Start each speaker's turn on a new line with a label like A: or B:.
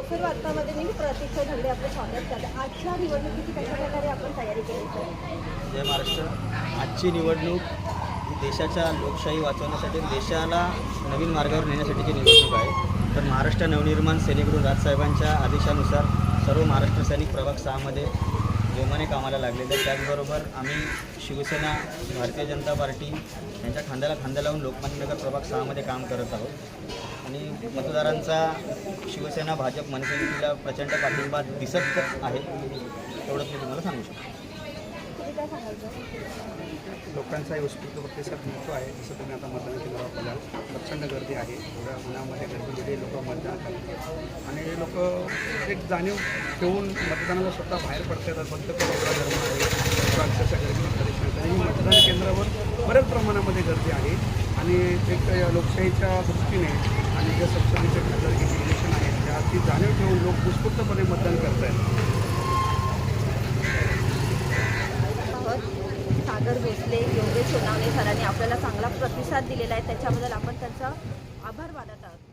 A: लोकसभा वार्तामध्ये मी प्रतीक्षा झंडे आपलं स्वागत करते आजच्या निवडणुकीची कशा प्रकारे आपण तयारी केली
B: जय महाराष्ट्र. आजची निवडणूक ही देशाच्या लोकशाही वाचवण्यासाठी देशाला नवीन मार्गावर नेण्यासाठीची निवडणूक आहे. तर महाराष्ट्र नवनिर्माण सेनेकडून राजसाहेबांच्या आदेशानुसार सर्व महाराष्ट्र सैनिक प्रभाग सहामध्ये जोमाने कामाला लागलेले त्याचबरोबर आम्ही शिवसेना भारतीय जनता पार्टी यांच्या खांद्याला खांदा लावून लोकमान्य नगर प्रभाग सहामध्ये काम करत आहोत. आणि मतदारांचा शिवसेना भाजप मनसेला प्रचंड पाठिंबा दिसत आहे. तेवढंच मी तुम्हाला सांगू शकतो.
A: लोकांचा
C: लोकांचाही उत्स्फूर्त प्रतिसाद मिळतो आहे जसं तुम्ही आता मतदान केंद्रावर बघाल प्रचंड गर्दी आहे. एवढ्या उन्हामध्ये गर्दीमध्ये लोक मतदान करतात. आणि हे लोक एक जाणीव ठेवून मतदानाला स्वतः बाहेर पडतात फक्त एवढा धर्म आहे. अक्षरशः गर्दी आणि मतदान केंद्रावर बऱ्याच प्रमाणामध्ये गर्दी आहे. आणि एक लोकशाहीच्या दृष्टीने आणि ज्या संसदेचे खासदारकीचे इलेक्शन आहे त्याची जाणीव ठेवून लोक उत्स्फूर्तपणे मतदान करत
A: आहेत सागर भोसले योगेश सोनावणे सरांनी आपल्याला चांगला प्रतिसाद दिलेला आहे. त्याच्याबद्दल आपण त्यांचा आभार मानत आहोत.